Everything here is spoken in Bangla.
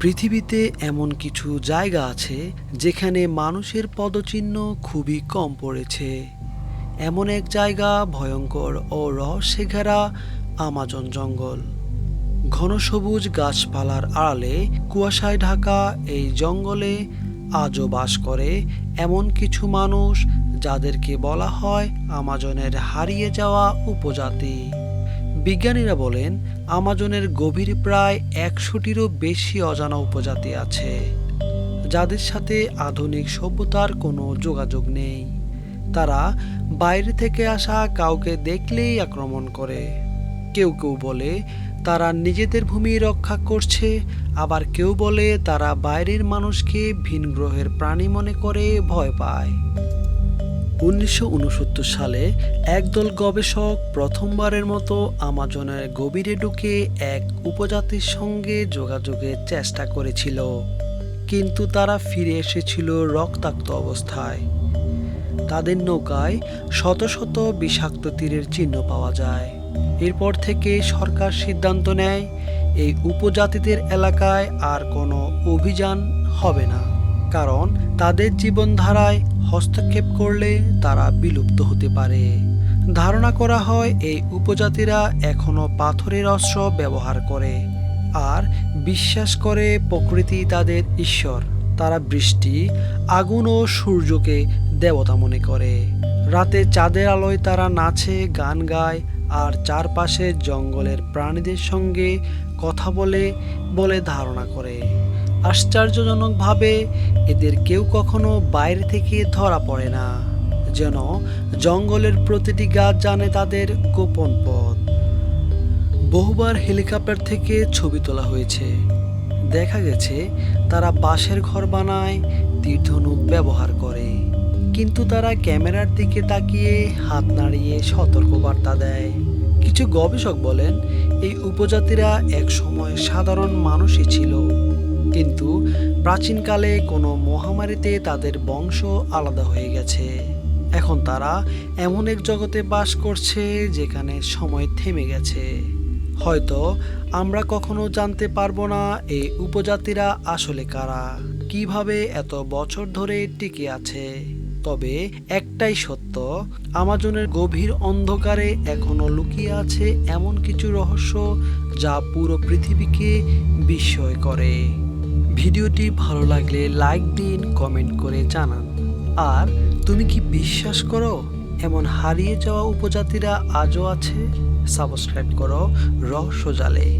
পৃথিবীতে এমন কিছু জায়গা আছে যেখানে মানুষের পদচিহ্ন খুবই কম পড়েছে। এমন এক জায়গা ভয়ঙ্কর ও রহস্যে ঘেরা আমাজন জঙ্গল। ঘন সবুজ গাছপালার আড়ালে কুয়াশায় ঢাকা এই জঙ্গলে আজও বাস করে এমন কিছু মানুষ যাদেরকে বলা হয় আমাজনের হারিয়ে যাওয়া উপজাতি। বিজ্ঞানীরা বলেন, আমাজনের গভীরে প্রায় একশোটিরও বেশি অজানা উপজাতি আছে, যাদের সাথে আধুনিক সভ্যতার কোনো যোগাযোগ নেই। তারা বাইরে থেকে আসা কাউকে দেখলেই আক্রমণ করে। কেউ কেউ বলে, তারা নিজেদের ভূমি রক্ষা করছে, আবার কেউ বলে, তারা বাইরের মানুষকে ভিন গ্রহের প্রাণী মনে করে ভয় পায়। উনিশশো উনসত্তর সালে একদল গবেষক প্রথমবারের মতো আমাজনের গভীরে ঢুকে এক উপজাতির সঙ্গে যোগাযোগের চেষ্টা করেছিল, কিন্তু তারা ফিরে এসেছিল রক্তাক্ত অবস্থায়। তাদের নৌকায় শত শত বিষাক্ত তীরের চিহ্ন পাওয়া যায়। এরপর থেকে সরকার সিদ্ধান্ত নেয়, এই উপজাতিদের এলাকায় আর কোনো অভিযান হবে না। কারণ তাদের জীবনধারায় হস্তক্ষেপ করলে তারা বিলুপ্ত হতে পারে। ধারণা করা হয় এই উপজাতিরা এখনও পাথরের অস্ত্র ব্যবহার করে আর বিশ্বাস করে প্রকৃতি তাদের ঈশ্বর। তারা বৃষ্টি, আগুন ও সূর্যকে দেবতা মনে করে। রাতে চাঁদের আলোয় তারা নাচে, গান গায় আর চারপাশের জঙ্গলের প্রাণীদের সঙ্গে কথা বলে বলে ধারণা করে। আশ্চর্যজনকভাবে এদের কেউ কখনো বাইরে থেকে ধরা পড়ে না, যেন জঙ্গলের প্রতিটি গাছ জানে তাদের গোপন পথ। বহুবার হেলিকপ্টার থেকে ছবি তোলা হয়েছে। দেখা গেছে, তারা বাঁশের ঘর বানায় তীর্ধনুক ব্যবহার করে। কিন্তু তারা ক্যামেরার দিকে তাকিয়ে হাত নাড়িয়ে সতর্কবার্তা দেয়। কিছু গবেষক বলেন, এই উপজাতিরা এক সময় সাধারণ মানুষই ছিল। কিন্তু প্রাচীনকালে কোনো মহামারীতে তাদের বংশ আলাদা হয়ে গেছে। এখন তারা এমন এক জগতে বাস করছে যেখানে সময় থেমে গেছে। হয়তো আমরা কখনো জানতে পারব না এই উপজাতিরা আসলে কারা, কীভাবে এত বছর ধরে টিকে আছে। তবে একটাই সত্য, আমাজনের গভীর অন্ধকারে এখনও লুকিয়ে আছে এমন কিছু রহস্য যা পুরো পৃথিবীকে বিস্ময় করে। ভিডিওটি ভালো লাগলে লাইক দিন, কমেন্ট করে জানান। আর তুমি কি বিশ্বাস করো এমন হারিয়ে যাওয়া উপজাতিরা আজও আছে? সাবস্ক্রাইব করো রহস্য জালে